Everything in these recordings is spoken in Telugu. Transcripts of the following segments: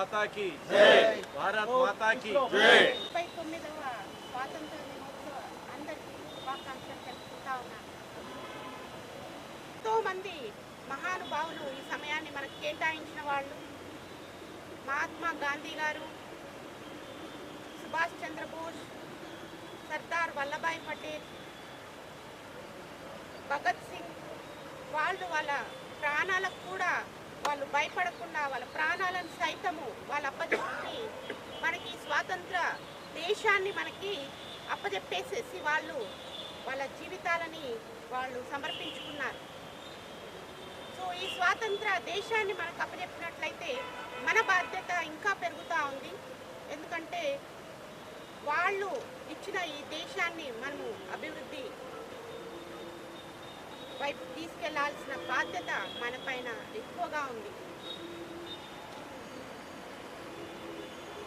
భారత్ మాతా కి భారత్ మాతా కి ముప్పై తొమ్మిదవ స్వాతంత్ర దినోత్సవ అందరికీ శుభాకాంక్షలు తెలుపుకుంటా ఉన్నాను. ఎంతో మంది మహానుభావులు ఈ సమయాన్ని మనకు కేటాయించిన వాళ్ళు మహాత్మా గాంధీ గారు సుభాష్ చంద్రబోస్ సర్దార్ వల్లభాయ్ పటేల్ భగత్ సింగ్ వాళ్ళు వాళ్ళ ప్రాణాలకు కూడా వాళ్ళు భయపడకుండా వాళ్ళ ప్రాణాలను సైతము వాళ్ళు అప్పచెప్పి మనకి స్వాతంత్ర దేశాన్ని మనకి అప్పచెప్పేసేసి వాళ్ళు వాళ్ళ జీవితాలని వాళ్ళు సమర్పించుకున్నారు. సో ఈ స్వాతంత్ర దేశాన్ని మనకు అప్పచెప్పినట్లయితే మన బాధ్యత ఇంకా పెరుగుతూ ఉంది. ఎందుకంటే వాళ్ళు ఇచ్చిన ఈ దేశాన్ని మనము అభివృద్ధి వైపు తీసుకెళ్ళాల్సిన బాధ్యత మన పైన ఎక్కువగా ఉంది.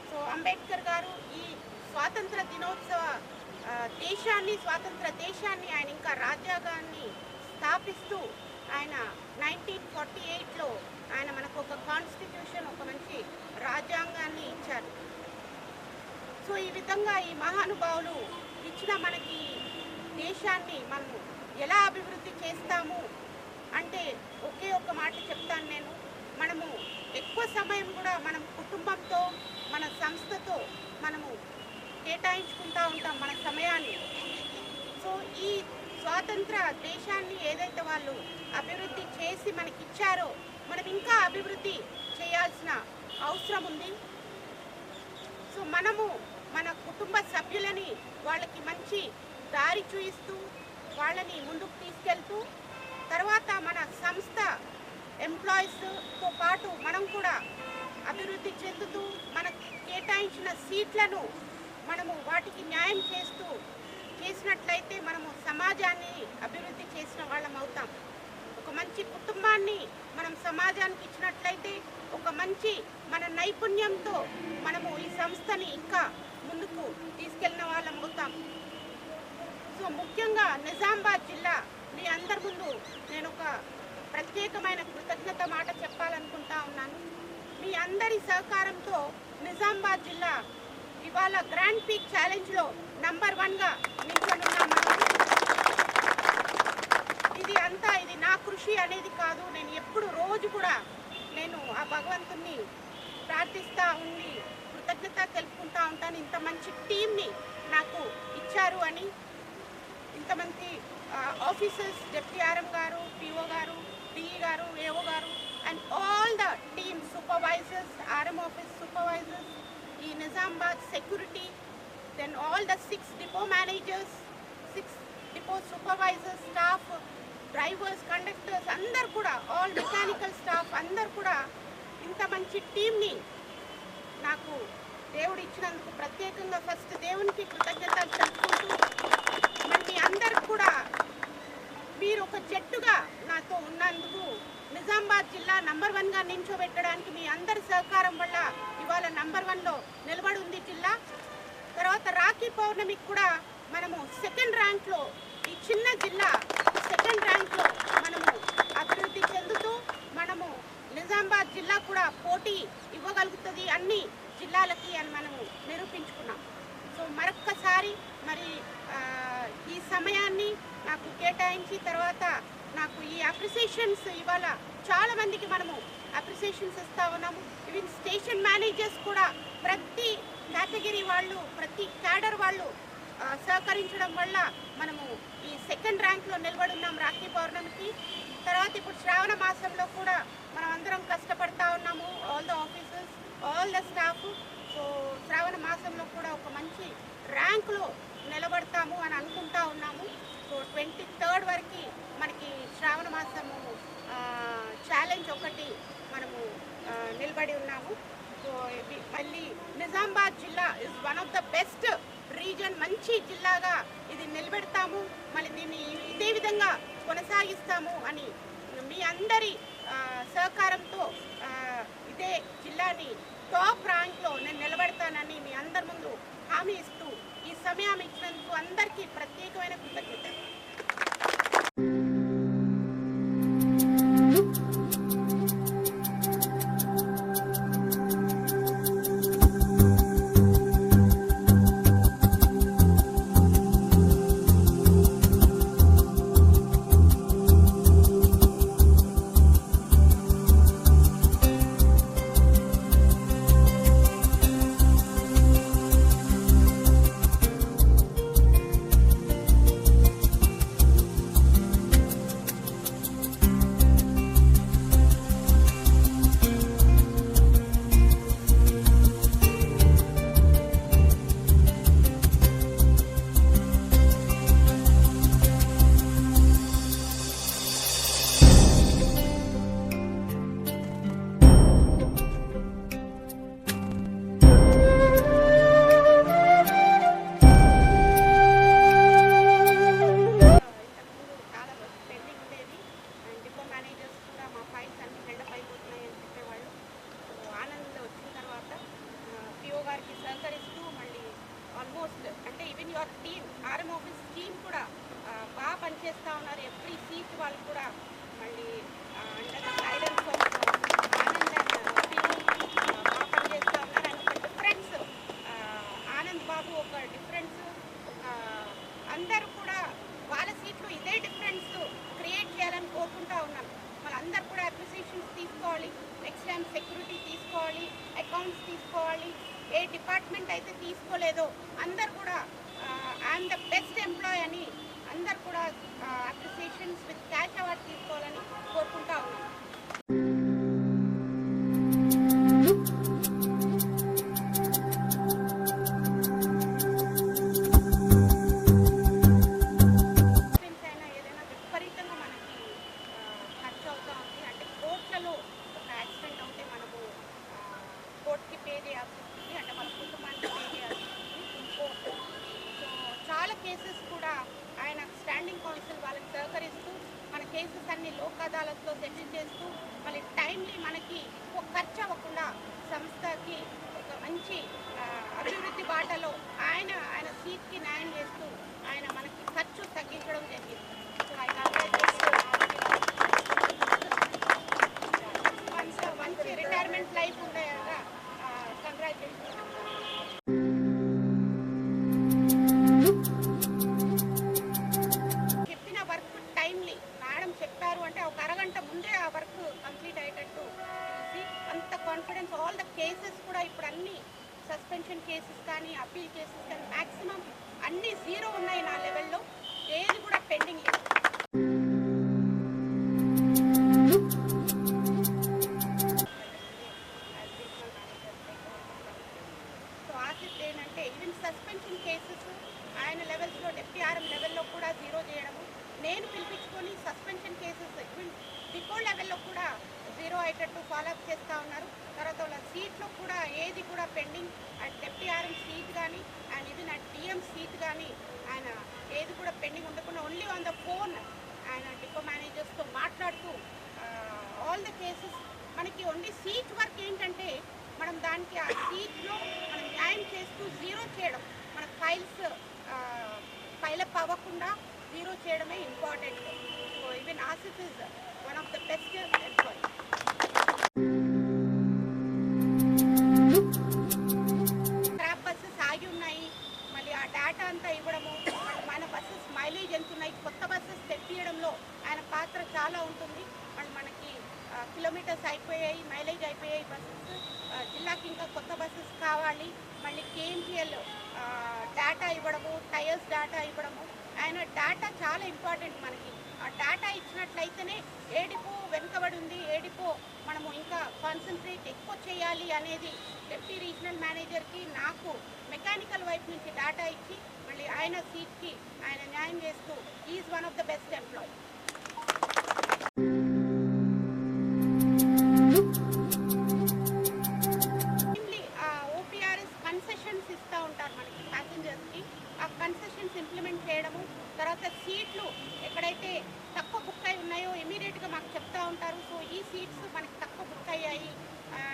సో అంబేద్కర్ గారు ఈ స్వాతంత్ర దినోత్సవ దేశాన్ని స్వాతంత్ర దేశాన్ని ఆయన ఇంకా రాజ్యాంగాన్ని స్థాపిస్తూ ఆయన నైన్టీన్ ఫార్టీ ఎయిట్లో ఆయన మనకు ఒక కాన్స్టిట్యూషన్ ఒక మంచి రాజ్యాంగాన్ని ఇచ్చారు. సో ఈ విధంగా ఈ మహానుభావులు ఇచ్చిన మనకి దేశాన్ని మనము ఎలా అభివృద్ధి చేస్తాము? అంటే ఒకే ఒక మాట చెప్తాను నేను. మనము ఎక్కువ సమయం కూడా మనం కుటుంబంతో మన సంస్థతో మనము కేటాయించుకుంటా ఉంటాం మన సమయాన్ని. సో ఈ స్వాతంత్ర దేశాన్ని ఏదైతే వాళ్ళు అభివృద్ధి చేసి మనకి ఇచ్చారో మనం ఇంకా అభివృద్ధి చేయాల్సిన అవసరం ఉంది. సో మనము మన కుటుంబ సభ్యులని వాళ్ళకి మంచి దారి చూయిస్తూ వాళ్ళని ముందుకు తీసుకెళ్తూ తర్వాత మన సంస్థ ఎంప్లాయీస్తో పాటు మనం కూడా అభివృద్ధి చెందుతూ మనకు కేటాయించిన సీట్లను మనము వాటికి న్యాయం చేస్తూ చేసినట్లయితే మనము సమాజాన్ని అభివృద్ధి చేసిన వాళ్ళం అవుతాం. ఒక మంచి కుటుంబాన్ని మనం సమాజానికి ఇచ్చినట్లయితే ఒక మంచి మన నైపుణ్యంతో మనము ఈ సంస్థని ఇంకా ముందుకు తీసుకెళ్ళిన వాళ్ళం అవుతాం. సో ముఖ్యంగా నిజామాబాద్ జిల్లా మీ అందరి ముందు నేను ఒక ప్రత్యేకమైన కృతజ్ఞత మాట చెప్పాలనుకుంటా ఉన్నాను. మీ అందరి సహకారంతో నిజామాబాద్ జిల్లా ఇవాళ గ్రాండ్ పీక్ ఛాలెంజ్లో నంబర్ వన్గా నిల్చొనున్నాం ఇది అంతా ఇది నా కృషి అనేది కాదు. నేను ఎప్పుడు రోజు కూడా నేను ఆ భగవంతుణ్ణి ప్రార్థిస్తూ ఉండి కృతజ్ఞత తెలుపుకుంటూ ఉంటాను. ఇంత మంచి టీంని నాకు ఇచ్చారు అని ఇంతమంది ఆఫీసర్స్ డిప్యూటీ ఆర్ఎం గారు పిఓ గారు డిఈ గారు ఏఓ గారు and all the team supervisors RM office supervisors ఈ Nizamabad security then all the six depot managers six depot supervisors staff drivers conductors అందరు కూడా ఆల్ మెకానికల్ స్టాఫ్ అందరు కూడా ఇంత మంచి టీంని నాకు దేవుడు ఇచ్చినందుకు ప్రత్యేకంగా ఫస్ట్ దేవునికి కృతజ్ఞతలు చెప్పుకుంటూ మీ అందరు కూడా మీరు ఒక జట్టుగా నాతో ఉన్నందుకు నిజామాబాద్ జిల్లా నంబర్ వన్గా నించోబెట్టడానికి మీ అందరి సహకారం వల్ల ఇవాళ నంబర్ వన్లో నిలబడి ఉంది జిల్లా. తర్వాత రాఖీ పౌర్ణమికి కూడా మనము సెకండ్ ర్యాంక్లో ఈ చిన్న జిల్లా సెకండ్ ర్యాంక్లో మనము అభివృద్ధి చెందుతూ మనము నిజామాబాద్ జిల్లా కూడా పోటీ ఇవ్వగలుగుతుంది అన్ని జిల్లాలకి అని మనము నిరూపించుకున్నాం సో మరొక్కసారి మరి ఆ, ఈ సమయాన్ని నాకు కేటాయించి తర్వాత నాకు ఈ అప్రిసియేషన్స్ ఇవాళ చాలా మందికి మనము అప్రిసియేషన్స్ ఇస్తా ఉన్నాము ఈవెన్ స్టేషన్ మేనేజర్స్ కూడా ప్రతి కేటగిరీ వాళ్ళు ప్రతి క్యాడర్ వాళ్ళు ఆ, సహకరించడం వల్ల మనము ఈ సెకండ్ ర్యాంక్లో నిలబడున్నాం రాఖీ పౌర్ణమికి. తర్వాత ఇప్పుడు శ్రావణ మాసంలో కూడా మనం అందరం కష్టపడతా ఉన్నాము all the officers all the staff so శ్రావణ మాసంలో కూడా ఒక మంచి ర్యాంక్లో నిలబడతాము అని అనుకుంటా ఉన్నాము. సో ట్వంటీ థర్డ్ వరకు మనకి శ్రావణ మాసము ఛాలెంజ్ ఒకటి మనము నిలబడి ఉన్నాము. మళ్ళీ నిజామాబాద్ జిల్లా is one of the best region మంచి జిల్లాగా ఇది నిలబెడతాము. మళ్ళీ దీన్ని ఇదే విధంగా కొనసాగిస్తాము అని మీ అందరి సహకారంతో ఇదే జిల్లాని టాప్ ర్యాంక్లో నేను నిలబెడతానని మీ అందరి ముందు హామీ ఇస్తూ ఈ సమయం ఇచ్చినందుకు అందరికీ ప్రత్యేకమైన కృతజ్ఞతలు. మా ఫైల్స్ అన్ని రెండ అయిపోతున్నాయి అని చెప్పేవాళ్ళు. సో ఆనంద్ వచ్చిన తర్వాత పిఓ గారికి సహకరిస్తూ మళ్ళీ ఆల్మోస్ట్ అంటే even your team RM office team కూడా బాగా పనిచేస్తూ ఉన్నారు. ఎవ్రీ సీట్ వాళ్ళు కూడా మళ్ళీ అండర్ గైడెన్స్ ఆయన న్యాయం చేస్తూ ఆయన మనకి ఖర్చు తగ్గించడం జరిగింది. సస్పెన్షన్ కేసెస్ కానీ అప్పీల్ కేసెస్ కానీ మ్యాక్సిమం అన్ని జీరో ఉన్నాయి నా లెవెల్లో ఏది కూడా పెండింగ్ లేదు. చేస్తూ తర్వాత వాళ్ళ సీట్లో కూడా ఏది కూడా pending at deputy RM seat కానీ అండ్ ఇది అట్ డిఎం సీట్ కానీ ఆయన ఏది కూడా పెండింగ్ ఉండకుండా ఓన్లీ ఆన్ ద ఫోన్ ఆయన డిపో మేనేజర్స్తో మాట్లాడుతూ ఆల్ ద కేసెస్ మనకి ఓన్లీ సీట్ వర్క్ ఏంటంటే మనం దానికి ఆ సీట్లో మనం న్యాయం చేస్తూ జీరో చేయడం. మన ఫైల్స్ ఫైలప్ అవ్వకుండా జీరో చేయడమే important so even Asif is one of the best ఇచ్చినట్లయితేనే ఏడిపో వెనుకబడి ఉంది ఏడిపో. మనము ఇంకా కాన్సన్ట్రేట్ ఎక్కువ చేయాలి అనేది డిప్యూటీ రీజనల్ మేనేజర్కి నాకు మెకానికల్ వైపు నుంచి డేటా ఇచ్చి మళ్ళీ ఆయన సీట్కి ఆయన న్యాయం చేస్తూ is one of the best employee OPRS concessions ఇస్తూ ఉంటారు మనకి ప్యాసింజర్స్కి ఆ కన్సెషన్స్ ఇంప్లిమెంట్ చేయడము తర్వాత సీట్లు ఎక్కడైతే తక్కువ బుక్ అయి ఉన్నాయో ఇమీడియట్గా మాకు చెప్తూ ఉంటారు. సో ఈ సీట్స్ మనకి తక్కువ బుక్ అయ్యాయి.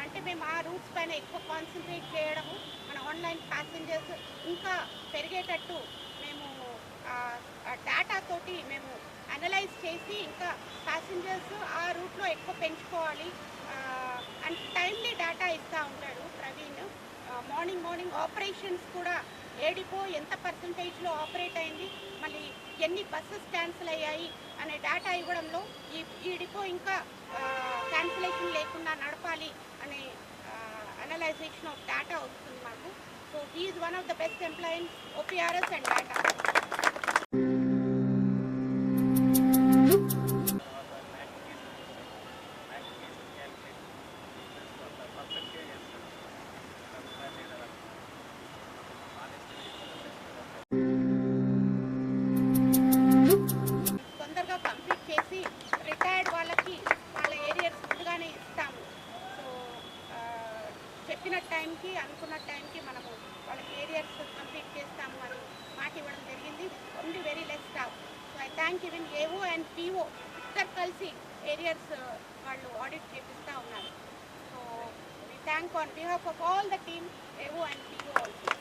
అంటే మేము ఆ రూట్స్ పైన ఎక్కువ కాన్సన్ట్రేట్ చేయడము మన ఆన్లైన్ ప్యాసింజర్స్ ఇంకా పెరిగేటట్టు మేము డేటా తోటి మేము అనలైజ్ చేసి ఇంకా ప్యాసింజర్స్ ఆ రూట్లో ఎక్కువ పెంచుకోవాలి. అండ్ టైమ్లీ డేటా ఇస్తూ ఉంటాడు ప్రవీణ్. మార్నింగ్ మార్నింగ్ ఆపరేషన్స్ కూడా ఏ డిపో ఎంత పర్సంటేజ్లో ఆపరేట్ అయింది మళ్ళీ ఎన్ని బస్సెస్ క్యాన్సిల్ అయ్యాయి అనే డేటా ఇవ్వడంలో ఈ ఈ డిపో ఇంకా క్యాన్సిలేషన్ లేకుండా నడపాలి అనే అనలైజేషన్ ఆఫ్ డేటా వస్తుంది మాకు. So he is one of the best employees OPRS and data అనుకున్న టైంకి మనము వాళ్ళకి ఏరియర్స్ కంప్లీట్ చేస్తాము అని మాట ఇవ్వడం జరిగింది. Only very less staff so I thank even AO and PO ఇద్దరు కలిసి ఏరియర్స్ uh, వాళ్ళు ఆడిట్ చేపిస్తూ ఉన్నారు. So we thank on behalf of all the team AO and PO also